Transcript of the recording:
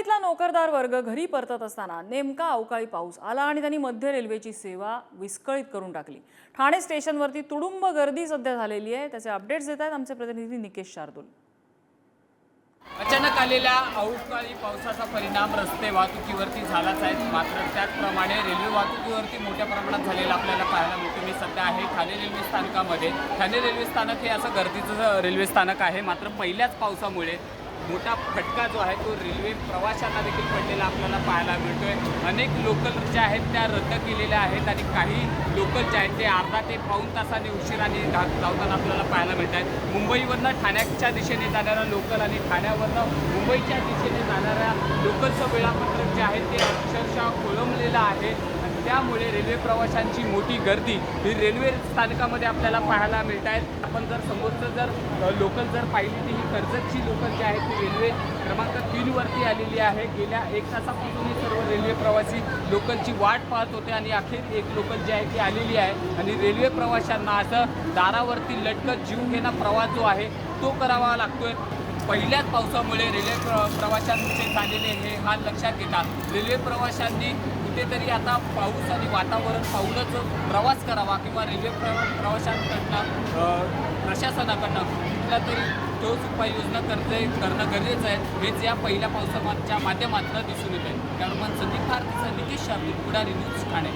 मुंबईतला नोकरदार वर्ग घरी परतत असताना नेमका अवकाळी पाऊस आला आणि त्यांनी मध्य रेल्वेची सेवा विस्कळीत करून टाकली. ठाणे स्टेशनवरती तुडुंब गर्दी सध्या झालेली आहे. त्याचे अपडेट्स देत आहेत आमचे प्रतिनिधी निकेश शार्दूल. अचानक आलेल्या अवकाळी पावसाचा परिणाम रस्ते वाहतुकीवरती झालाच आहे. मात्र त्याचप्रमाणे रेल्वे वाहतुकीवरती मोठ्या प्रमाणात झालेला आपल्याला पाहायला मिळतो. मी सध्या आहे ठाणे रेल्वे स्थानकामध्ये. ठाणे रेल्वे स्थानक हे असं गर्दीचं रेल्वे स्थानक आहे. मात्र पहिल्याच पावसामुळे मोठा फटका जो आहे तो रेल्वे प्रवाशांना देखील पडलेला आपल्याला पाहायला मिळतोय. अनेक लोकल ज्या आहेत त्या रद्द केलेल्या आहेत आणि काही लोकल जे आहेत ते अर्धा ते पाऊण तासाने उशिराने धा- धावताना आपल्याला पाहायला मिळत आहेत मुंबईवरनं ठाण्याच्या दिशेने जाणाऱ्या लोकल आणि ठाण्यावरनं मुंबईच्या दिशेने जाणाऱ्या लोकलचं वेळापत्रक जे आहे ते अक्षरशः खोळंबलेलं आहे. त्यामुळे रेल्वे प्रवाशांची मोठी गर्दी ही रेल्वे स्थानकामध्ये आपल्याला पाहायला मिळत आहेत आपण जर समोरचं जर लोकल जर पाहिली तर ही कर्जतची लोकल जी आहे ती रेल्वे क्रमांक तीनवरती आलेली आहे. गेल्या एक तासापासून ही सर्व रेल्वे प्रवासी लोकलची वाट पाहत होते आणि अखेर एक लोकल जी आहे ती आलेली आहे. आणि रेल्वे प्रवाशांना असं दारावरती लटकत जीव घेणा प्रवास जो आहे तो करावा लागतोय. पहिल्याच पावसामुळे रेल्वे प्र प्रवाशांचे झालेले हे हाल लक्षात घेतात रेल्वे प्रवाशांनी कुठेतरी आता पाऊस आणि वातावरण पाहूनच प्रवास करावा किंवा रेल्वे प्र प्रवाशांकडनं प्रशासनाकडनं कुठल्या तरी तोच उपाययोजना करते करणं गरजेचं आहे. हेच या पहिल्या पावसाच्या माध्यमातून दिसून येत आहे त्यामुळे संदीप भारतीचा नितीश शार्दूल पुढारी न्यूज ठाणे.